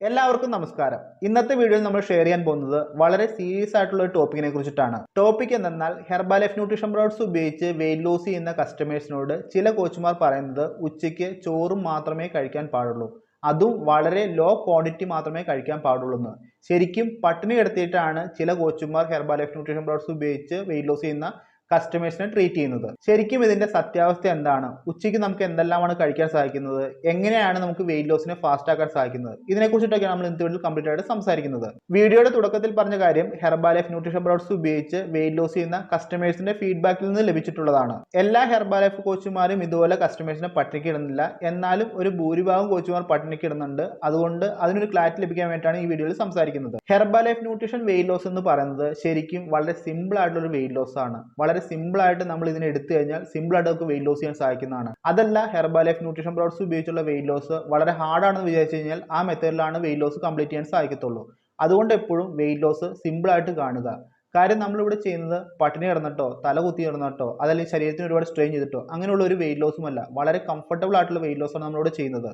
എല്ലാവർക്കും നമസ്കാരം. ഇന്നത്തെ വീഡിയോയിൽ നമ്മൾ ഷെയർ ചെയ്യാൻ പോകുന്നത് വളരെ സീരിയസ് ആയിട്ടുള്ള ഒരു ടോപ്പിക്കിനെ കുറിച്ചിട്ടാണ്. ടോപ്പിക് എന്തെന്നാൽ ഹെർബൽ ലൈഫ് ന്യൂട്രീഷൻ പ്രോഡക്ട്സ് ഉപയോഗിച്ച് വെയിറ്റ് ലോസ് ചെയ്യുന്ന കസ്റ്റമേഴ്സിനോട് ചില കോച്ചുമാർ പറയുന്നത് ഉച്ചയ്ക്ക് ചോറും മാത്രമേ കഴിക്കാൻ പാടുള്ളൂ. അതും വളരെ ലോ ക്വാണ്ടിറ്റി മാത്രമേ കഴിക്കാൻ പാടുള്ളൂ ശരിക്കും പട്ടിണി കിടത്തിയിട്ടാണ് ചില കോച്ചുമാർ ഹെർബാലെഫ് ലൈഫ് ന്യൂട്രീഷൻ പ്രോഡക്ട്സ് ഉപയോഗിച്ച് വെയിറ്റ് ലോസ് ചെയ്യുന്ന കസ്റ്റമേഴ്സിനെ ട്രീറ്റ് ചെയ്യുന്നത്. ശരിക്കും ഇതിന്റെ സത്യാവസ്ഥ എന്താണ്? ഉച്ചയ്ക്ക് നമുക്ക് എന്തെല്ലാമാണ് കഴിക്കാൻ സാധിക്കുന്നത്? എങ്ങനെയാണ് നമുക്ക് വെയിറ്റ് ലോസിനെ ഫാസ്റ്റ് ആക്കാൻ സാധിക്കുന്നത്? ഇതിനെക്കുറിച്ചിട്ടൊക്കെയാണ് നമ്മൾ വീഡിയോയിൽ കംപ്ലീറ്റ് ആയിട്ട് സംസാരിക്കുന്നത്. വീഡിയോയുടെ തുടക്കത്തിൽ പറഞ്ഞ കാര്യം ഹെർബാ ലൈഫ് ന്യൂട്രീഷൻ പ്രോഡക്ട്സ് ഉപയോഗിച്ച് വെയിറ്റ് ലോസ് ചെയ്യുന്ന കസ്റ്റമേഴ്സിന്റെ ഫീഡ്ബാക്കിൽ നിന്ന് ലഭിച്ചിട്ടുള്ളതാണ്. എല്ലാ ഹെർബാ ലൈഫ് കോച്ചുമാരും ഇതുപോലെ കസ്റ്റമേഴ്സിനെ പട്ടിണിക്കിടുന്നില്ല എന്നാലും ഒരു ഭൂരിഭാഗം കോച്ചുമാർ പട്ടിണിക്കിടുന്നുണ്ട് അതുകൊണ്ട് അതിനൊരു ക്ലാരിറ്റി ലഭിക്കാൻ വേണ്ടിയിട്ടാണ് ഈ വീഡിയോയിൽ സംസാരിക്കുന്നത്. Herbalife nutrition weight loss എന്ന് പറയുന്നത് ശരിക്കും വളരെ സിമ്പിൾ ആയിട്ടുള്ള ഒരു വെയിറ്റ് ലോസ് ആണ്. വളരെ സിമ്പിൾ ആയിട്ട് നമ്മൾ ഇതിനെ എടുത്തു കഴിഞ്ഞാൽ സിമ്പിൾ ആയിട്ട് നമുക്ക് വെയിറ്റ് ലോസ് ചെയ്യാൻ സാധിക്കുന്നതാണ്. അതല്ല ഹെർബാ ലൈഫ് ന്യൂട്രീഷൻ പ്രോഡക്ട്സ് ഉപയോഗിച്ചുള്ള വെയിറ്റ് ലോസ് വളരെ ഹാർഡാണെന്ന് വിചാരിച്ചു കഴിഞ്ഞാൽ ആ മെത്തേഡിലാണ് വെയിറ്റ് ലോസ് കംപ്ലീറ്റ് ചെയ്യാൻ സാധിക്കത്തുള്ളൂ. അതുകൊണ്ട് എപ്പോഴും വെയിറ്റ് ലോസ് സിമ്പിൾ ആയിട്ട് കാണുക. കാര്യം നമ്മളിവിടെ ചെയ്യുന്നത് പട്ടിണി കിടന്നിട്ടോ തല കുത്തി കിടന്നിട്ടോ അതല്ലെങ്കിൽ ശരീരത്തിന് ഒരുപാട് സ്ട്രെയിൻ ചെയ്തിട്ടോ അങ്ങനെയുള്ള ഒരു വെയിറ്റ് ലോസും അല്ല. വളരെ കംഫർട്ടബിൾ ആയിട്ടുള്ള വെയിറ്റ് ലോസാണ് നമ്മളിവിടെ ചെയ്യുന്നത്.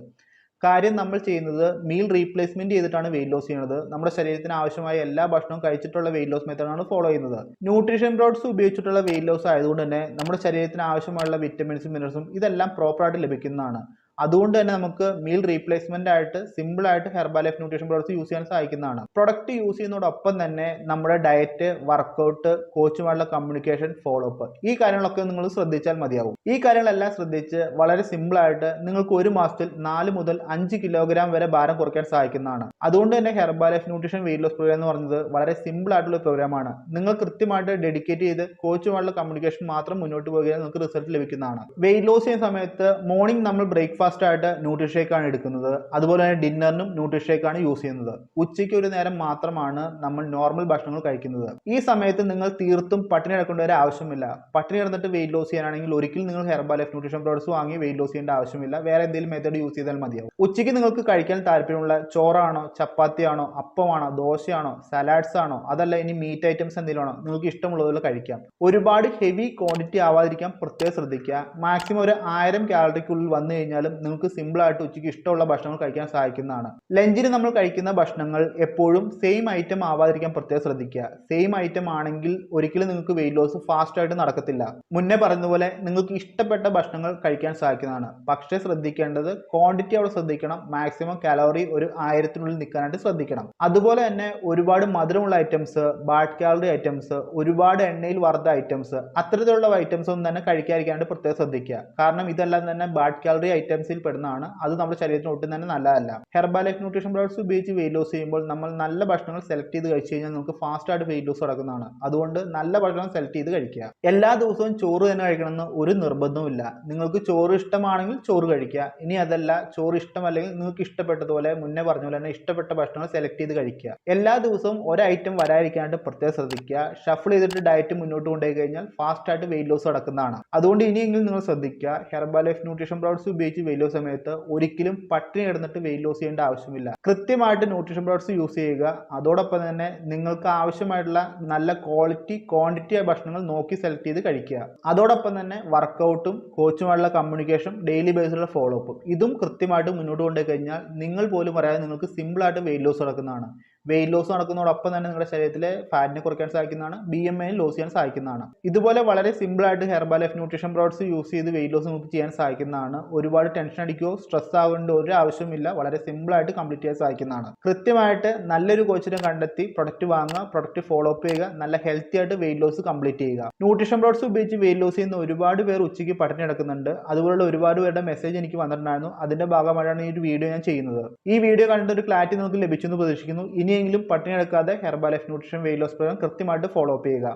കാര്യം നമ്മൾ ചെയ്യുന്നത് മീൽ റീപ്ലേസ്മെന്റ് ചെയ്തിട്ടാണ് വെയിറ്റ് ലോസ് ചെയ്യുന്നത്. നമ്മുടെ ശരീരത്തിന് ആവശ്യമായ എല്ലാ ഭക്ഷണവും കഴിച്ചിട്ടുള്ള വെയിറ്റ് ലോസ് മെത്തേഡാണ് ഫോളോ ചെയ്യുന്നത്. ന്യൂട്രീഷൻ പ്രോഡക്ട്സ് ഉപയോഗിച്ചിട്ടുള്ള വെയിറ്റ് ലോസ് ആയതുകൊണ്ട് തന്നെ നമ്മുടെ ശരീരത്തിന് ആവശ്യമായുള്ള വിറ്റമിൻസും മിനറൽസും ഇതെല്ലാം പ്രോപ്പറായിട്ട് ലഭിക്കുന്നതാണ്. അതുകൊണ്ട് തന്നെ നമുക്ക് മീൽ റീപ്ലേസ്മെന്റ് ആയിട്ട് സിമ്പിൾ ആയിട്ട് Herbalife nutrition products use ചെയ്യാൻ സഹായിക്കുന്നതാണ്. പ്രൊഡക്റ്റ് യൂസ് ചെയ്യുന്നതോടൊപ്പം തന്നെ നമ്മുടെ ഡയറ്റ് വർക്കൗട്ട് കോച്ചുമായുള്ള കമ്മ്യൂണിക്കേഷൻ ഫോളോ അപ്പ് ഈ കാര്യങ്ങളൊക്കെ നിങ്ങൾ ശ്രദ്ധിച്ചാൽ മതിയാവും. ഈ കാര്യങ്ങളെല്ലാം ശ്രദ്ധിച്ച് വളരെ സിമ്പിൾ ആയിട്ട് നിങ്ങൾക്ക് ഒരു മാസത്തിൽ നാല് മുതൽ അഞ്ച് കിലോഗ്രാം വരെ ഭാരം കുറയ്ക്കാൻ സഹായിക്കുന്നതാണ്. അതുകൊണ്ട് തന്നെ Herbalife nutrition weight loss program എന്ന് പറഞ്ഞത് വളരെ സിമ്പിൾ ആയിട്ടുള്ള പ്രോഗ്രാമാണ് നിങ്ങൾ കൃത്യമായിട്ട് ഡെഡിക്കേറ്റ് ചെയ്ത് കോച്ചുമായുള്ള കമ്മ്യൂണിക്കേഷൻ മാത്രം മുന്നോട്ട് പോകുകയാൽ നിങ്ങൾക്ക് റിസൾട്ട് ലഭിക്കുന്നതാണ്. വെയിറ്റ് ലോസ് ചെയ്യുന്ന സമയത്ത് മോർണിംഗ് നമ്മൾ ബ്രേക്ക്ഫാസ്റ്റ് ആയിട്ട് ന്യൂട്രി ഷേക്ക് ആണ് എടുക്കുന്നത്. അതുപോലെ തന്നെ ഡിന്നറിനും ന്യൂട്രി ആണ് യൂസ് ചെയ്യുന്നത്. ഉച്ചയ്ക്ക് ഒരു നേരം മാത്രമാണ് നമ്മൾ നോർമൽ ഭക്ഷണങ്ങൾ കഴിക്കുന്നത്. ഈ സമയത്ത് നിങ്ങൾ തീർത്തും പട്ടിണി കിടക്കേണ്ട ഒരു ആവശ്യമില്ല. പട്ടിണി കിടന്നിട്ട് വെയിറ്റ് ലോസ് ചെയ്യാനാണെങ്കിൽ ഒരിക്കലും നിങ്ങൾ ഹെർബൽ ലൈഫ് ന്യൂട്രീഷൻ പ്രോഡക്ട്സ് വാങ്ങി വെയിറ്റ് ലോസ് ചെയ്യേണ്ട ആവശ്യമില്ല. വേറെ എന്തെങ്കിലും മെത്തേഡ് യൂസ് ചെയ്താൽ മതിയാവും. ഉച്ചയ്ക്ക് നിങ്ങൾക്ക് കഴിക്കാൻ താല്പര്യമുള്ള ചോറാണോ ചപ്പാത്തിയാണോ അപ്പമാണോ ദോശയാണോ സലാഡ്സ് ആണോ അതല്ല ഇനി മീറ്റ് ഐറ്റംസ് എന്തെങ്കിലും ആണോ നിങ്ങൾക്ക് ഇഷ്ടമുള്ളതുപോലെ കഴിക്കാം. ഒരുപാട് ഹെവി ക്വാണ്ടിറ്റി ആവാതിരിക്കാൻ പ്രത്യേകം ശ്രദ്ധിക്കുക. മാക്സിമം ഒരു ആയിരം കാലറിക്കുള്ളിൽ വന്നു കഴിഞ്ഞാലും നിങ്ങൾക്ക് സിമ്പിൾ ആയിട്ട് ഉച്ചയ്ക്ക് ഇഷ്ടമുള്ള ഭക്ഷണങ്ങൾ കഴിക്കാൻ സഹായിക്കുന്നതാണ്. ലഞ്ചിന് നമ്മൾ കഴിക്കുന്ന ഭക്ഷണങ്ങൾ എപ്പോഴും സെയിം ഐറ്റം ആവാതിരിക്കാൻ പ്രത്യേകം ശ്രദ്ധിക്കുക. സെയിം ഐറ്റം ആണെങ്കിൽ ഒരിക്കലും നിങ്ങൾക്ക് വെയിറ്റ് ലോസ് ഫാസ്റ്റ് ആയിട്ട് നടക്കത്തില്ല. മുന്നേ പറഞ്ഞതുപോലെ നിങ്ങൾക്ക് ഇഷ്ടപ്പെട്ട ഭക്ഷണങ്ങൾ കഴിക്കാൻ സഹായിക്കുന്നതാണ്. പക്ഷേ ശ്രദ്ധിക്കേണ്ടത് ക്വാണ്ടിറ്റി അവിടെ ശ്രദ്ധിക്കണം. മാക്സിമം കലോറി ഒരു ആയിരത്തിനുള്ളിൽ നിൽക്കാനായിട്ട് ശ്രദ്ധിക്കണം. അതുപോലെ തന്നെ ഒരുപാട് മധുരമുള്ള ഐറ്റംസ് ബാഡ് കാലറി ഐറ്റംസ് ഒരുപാട് എണ്ണയിൽ വറുത്ത ഐറ്റംസ് അത്തരത്തിലുള്ള ഐറ്റംസ് ഒന്നും തന്നെ കഴിക്കാതിരിക്കാനായിട്ട് പ്രത്യേകം ശ്രദ്ധിക്കുക. കാരണം ഇതെല്ലാം തന്നെ ബാഡ് കാലറി ഐറ്റംസിൽ പെടുന്നതാണ്. അത് നമ്മുടെ ശരീരത്തിന് ഒട്ടും തന്നെ നല്ലതല്ല. ഹെർബാലൈഫ് ന്യൂട്രീഷൻ പ്രോഡക്ട്സ് ഉപയോഗിച്ച് വെയിറ്റ് ലോസ് ചെയ്യുമ്പോൾ നമ്മൾ നല്ല ഭക്ഷണങ്ങൾ സെലക്ട് ചെയ്ത് കഴിച്ചു കഴിഞ്ഞാൽ നമുക്ക് ഫാസ്റ്റ് ആയിട്ട് വെയിറ്റ് ലോസ് നടക്കുന്നതാണ്. അതുകൊണ്ട് നല്ല ഭക്ഷണം സെലക്ട് ചെയ്ത് കഴിക്കുക. എല്ലാ ദിവസവും ചോറ് തന്നെ കഴിക്കണമെന്ന് ഒരു നിർബന്ധവുമില്ല നിങ്ങൾക്ക് ചോറ് ഇഷ്ടമാണെങ്കിൽ ചോറ് കഴിക്കുക. ഇനി അതല്ല ചോറ് ഇഷ്ടമല്ലെങ്കിൽ നിങ്ങൾക്ക് ഇഷ്ടപ്പെട്ടതുപോലെ മുന്നേ പറഞ്ഞ പോലെ തന്നെ ഇഷ്ടപ്പെട്ട ഭക്ഷണങ്ങൾ സെലക്ട് ചെയ്ത് കഴിക്കുക. എല്ലാ ദിവസവും ഒരു ഐറ്റം വരാതിരിക്കാണ്ട് പ്രത്യേകം ശ്രദ്ധിക്കുക. ഷഫിൾ ചെയ്തിട്ട് ഡയറ്റ് മുന്നോട്ട് കൊണ്ടുപോയി കഴിഞ്ഞാൽ ഫാസ്റ്റ് ആയിട്ട് വെയിറ്റ് ലോസ് നടക്കുന്നതാണ്. അതുകൊണ്ട് ഇനിയെങ്കിലും നിങ്ങൾ ശ്രദ്ധിക്കുക. ഹെർബാലൈഫ് ന്യൂട്രീഷൻ പ്രോഡക്ട്സ് ഉപയോഗിച്ച് വെയിറ്റ് ലോസ് സമയത്ത് ഒരിക്കലും പട്ടിണി കിടന്നിട്ട് വെയിറ്റ് ലോസ് ചെയ്യേണ്ട ആവശ്യമില്ല. കൃത്യമായിട്ട് ന്യൂട്രീഷൻ പ്രോഡക്ട്സ് യൂസ് ചെയ്യുക. അതോടൊപ്പം തന്നെ നിങ്ങൾക്ക് ആവശ്യമായിട്ടുള്ള നല്ല ക്വാളിറ്റി ക്വാണ്ടിറ്റി ആയ ഭക്ഷണങ്ങൾ നോക്കി സെലക്ട് ചെയ്ത് കഴിക്കുക. അതോടൊപ്പം തന്നെ വർക്കൗട്ടും കോച്ചുമായുള്ള കമ്മ്യൂണിക്കേഷൻ ഡെയിലി ബേസിലുള്ള ഫോളോ അപ്പും ഇതും കൃത്യമായിട്ട് മുന്നോട്ട് കൊണ്ടുപോയി കഴിഞ്ഞാൽ നിങ്ങൾ പോലും പറയാതെ നിങ്ങൾക്ക് സിമ്പിളായിട്ട് വെയിറ്റ് ലോസ് നടക്കുന്നതാണ്. വെയിറ്റ് ലോസ് നടക്കുന്നതോടൊപ്പം തന്നെ നിങ്ങളുടെ ശരീരത്തിലെ ഫാറ്റിനെ കുറയ്ക്കാൻ സാധിക്കുന്നതാണ്. ബി എം ഐ ലോസ് ചെയ്യാൻ സാധിക്കുന്നതാണ്. ഇതുപോലെ വളരെ സിമ്പിൾ ആയിട്ട് ലൈഫ് ന്യൂട്രീഷൻ പ്രോഡക്ട്സ് യൂസ് ചെയ്ത് വെയിറ്റ് ലോസ് നമുക്ക് ചെയ്യാൻ സാധിക്കുന്നതാണ്. ഒരുപാട് ടെൻഷൻ അടിക്കുകയോ സ്ട്രെസ് ആവേണ്ട ഒരു ആവശ്യമില്ല വളരെ സിമ്പിൾ ആയിട്ട് കംപ്ലീറ്റ് ചെയ്യാൻ സാധിക്കുന്നതാണ്. കൃത്യമായിട്ട് നല്ലൊരു കോച്ചിനെ കണ്ടെത്തി പ്രൊഡക്റ്റ് വാങ്ങുക പ്രൊഡക്റ്റ് ഫോളോ അപ്പ് ചെയ്യുക നല്ല ഹെൽത്തി ആയിട്ട് വെയിറ്റ് ലോസ് കംപ്ലീറ്റ് ചെയ്യുക. ന്യൂട്രീഷൻ പ്രോഡക്ട്സ് ഉപയോഗിച്ച് വെയിറ്റ് ലോസ് ചെയ്യുന്ന ഒരുപാട് പേർ ഉച്ചയ്ക്ക് പട്ടിണി എടുക്കുന്നുണ്ട് അതുപോലുള്ള ഒരുപാട് പേരുടെ മെസ്സേജ് എനിക്ക് വന്നിട്ടുണ്ടായിരുന്നു. അതിന്റെ ഭാഗമായിട്ടാണ് ഈ ഒരു വീഡിയോ ഞാൻ ചെയ്യുന്നത്. ഈ വീഡിയോ കണ്ടിട്ട് ഒരു ക്ലാരിറ്റി ലഭിച്ചു ലഭിച്ചെന്ന് പ്രതീക്ഷിക്കുന്നു. ഇനിയെങ്കിലും പട്ടിണി എടുക്കാതെ Herbalife nutrition weight loss program കൃത്യമായിട്ട് ഫോളോ അപ്പ് ചെയ്യുക.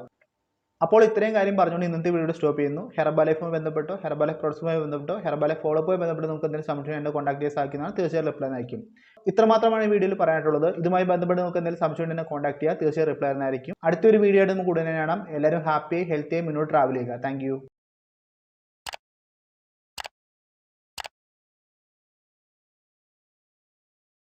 അപ്പോൾ ഇത്രയും കാര്യം പറഞ്ഞുകൊണ്ട് ഇന്നത്തെ വീഡിയോ സ്റ്റോപ്പ് ചെയ്യുന്നു. ഹെർബൽ ലൈഫുമായി ബന്ധപ്പെട്ടോ ഹെർബൽ ലൈഫ് പ്രോഡക്ട്സുമായി ബന്ധപ്പെട്ടോ ഹെർബൽ ലൈഫ് ഫോളോ അപ്പുമായി ബന്ധപ്പെട്ട് നമുക്ക് എന്തെങ്കിലും സംശയം ഉണ്ടെങ്കിൽ കോൺടാക്ട് ചെയ്യാൻ സാധിക്കുന്നതാണ്. തീർച്ചയായും റിപ്ലൈ ആയിരിക്കും ഇത്രമാത്രമാണ് ഈ വീഡിയോയിൽ പറയാനുള്ളത്. ഇതുമായി ബന്ധപ്പെട്ട് നമുക്ക് എന്തെങ്കിലും സംശയം ഉണ്ടെങ്കിൽ കോൺടാക്ട് ചെയ്യുക തീർച്ചയായും റിപ്ലൈ ആയിരിക്കും അടുത്തൊരു വീഡിയോ ആയിട്ട് നമുക്ക് ഉടനെ കാണാം. എല്ലാവരും ഹാപ്പി ഹെൽത്തി മുന്നോട്ട് ട്രാവൽ ചെയ്യുക. താങ്ക്